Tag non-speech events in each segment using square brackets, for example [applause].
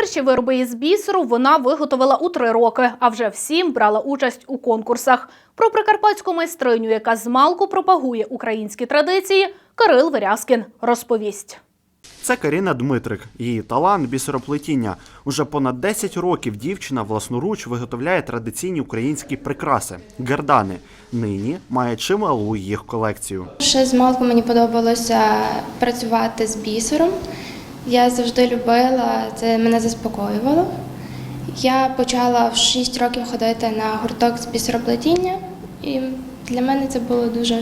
Перші вироби із бісеру вона виготовила у три роки, а вже всім брала участь у конкурсах. Про прикарпатську майстриню, яка змалку пропагує українські традиції, Кирил Верязкін розповість. Це Каріна Дмитрик. Її талант бісероплетіння. Уже понад 10 років дівчина власноруч виготовляє традиційні українські прикраси гердани. Нині має чималу їх колекцію. Ще з малку мені подобалося працювати з бісером. Я завжди любила, це мене заспокоювало. Я почала в 6 років ходити на гурток з бісероплетіння, і для мене це було дуже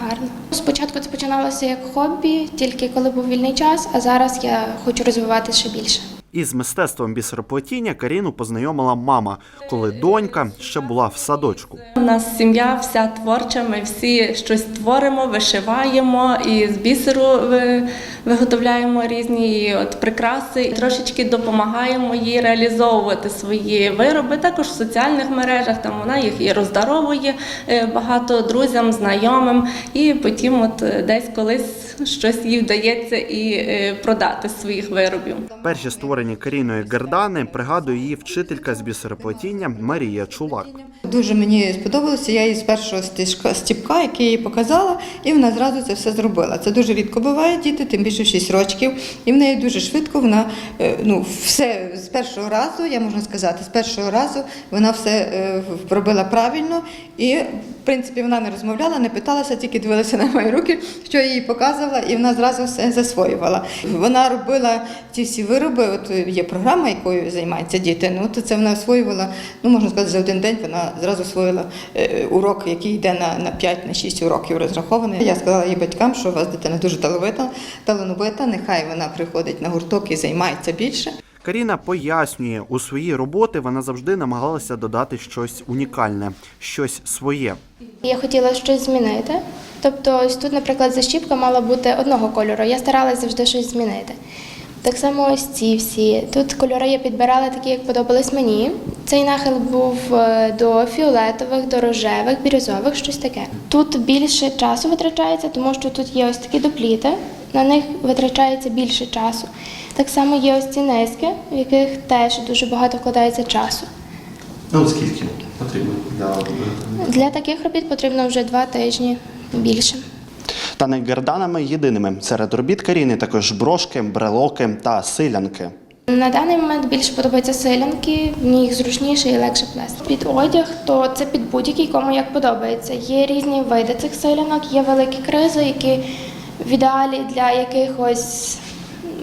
гарно. Спочатку це починалося як хобі, тільки коли був вільний час, а зараз я хочу розвивати ще більше. Із мистецтвом бісероплетіння Каріну познайомила мама, коли донька ще була в садочку. У нас сім'я вся творча, ми всі щось творимо, вишиваємо і з бісеру ви- виготовляємо різні от прикраси, і трошечки допомагаємо їй реалізовувати свої вироби. Також в соціальних мережах там вона їх і роздаровує е, багато друзям, знайомим, і потім, от десь колись щось їй вдається і е, продати з своїх виробів. Перші створені Каріною гердани пригадує її вчителька з бісероплетіння Марія Чулак. Дуже мені сподобалося. Я її з першого стежка стіпка, який я їй показала, і вона зразу це все зробила. Це дуже рідко буває діти, тим більше в 6 років. І в неї дуже швидко вона е, ну все з першого разу, я можу сказати, з першого разу вона все е, робила правильно. І в принципі вона не розмовляла, не питалася, тільки дивилася на мої руки, що я їй показувала, і вона зразу все засвоювала. Вона робила ці всі вироби. От є програма, якою займаються діти. Ну то це вона освоювала. Ну можна сказати, за один день вона зразу освоїла е, урок, який йде на, на 5 на 6 уроків розрахований. Я сказала її батькам, що у вас дитина дуже талановита, талановита. Нехай вона приходить на гурток і займається більше. Каріна пояснює, у свої роботи вона завжди намагалася додати щось унікальне, щось своє. Я хотіла щось змінити. Тобто, ось тут, наприклад, защіпка мала бути одного кольору. Я старалася завжди щось змінити. Так само ось ці всі. Тут кольори я підбирала такі, як подобались мені. Цей нахил був е, до фіолетових, до рожевих, бірюзових, щось таке. Тут більше часу витрачається, тому що тут є ось такі допліти, на них витрачається більше часу. Так само є ось ці низки, в яких теж дуже багато вкладається часу. Ну, скільки потрібно для? Для таких робіт потрібно вже два тижні більше. Та не герданами єдиними серед робіт Каріни також брошки, брелоки та силянки. На даний момент більше подобаються селянки, в них зручніше і легше плести. Під одяг, то це під будь-який, кому як подобається. Є різні види цих селянок, є великі кризи, які в ідеалі для якихось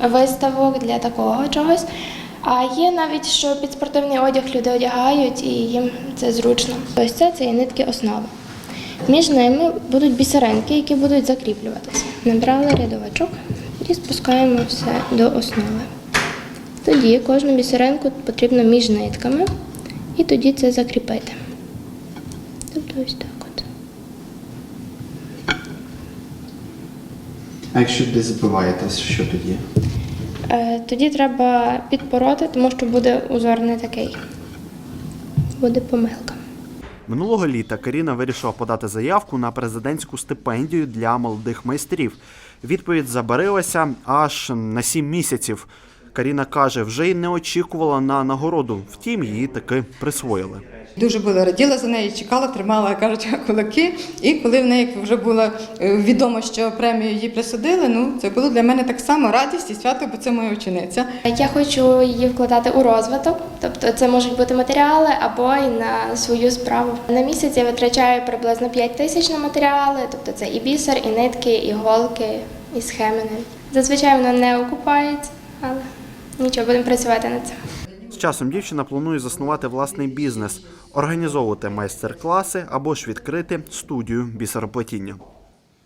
виставок, для такого чогось. А є навіть, що під спортивний одяг люди одягають і їм це зручно. Ось це це є нитки основи. Між ними будуть бісеринки, які будуть закріплюватися. Набрали рядовичок і спускаємо все до основи. Тоді кожну бісеринку потрібно між нитками, і тоді це закріпити. Тобто ось так от. А якщо десь забиваєтесь, що тоді? Е, Тоді треба підпороти, тому що буде узор не такий. Буде помилка. Минулого літа Каріна вирішила подати заявку на президентську стипендію для молодих майстрів. Відповідь забарилася аж на сім місяців. Каріна каже, вже й не очікувала на нагороду, втім, її таки присвоїли. Дуже була раділа за неї, чекала, тримала, кажуть, [laughs] кулаки. І коли в неї вже було е, відомо, що премію їй присудили, ну це було для мене так само радість і свято, бо це моя учениця. Я хочу її вкладати у розвиток, тобто це можуть бути матеріали або й на свою справу. На місяць я витрачаю приблизно 5 тисяч на матеріали, тобто це і бісер, і нитки, і голки, і схеми. навіть. Зазвичай воно не окупається, але нічого, будемо працювати над цим. З часом дівчина планує заснувати власний бізнес, організовувати майстер-класи або ж відкрити студію бісероплетіння.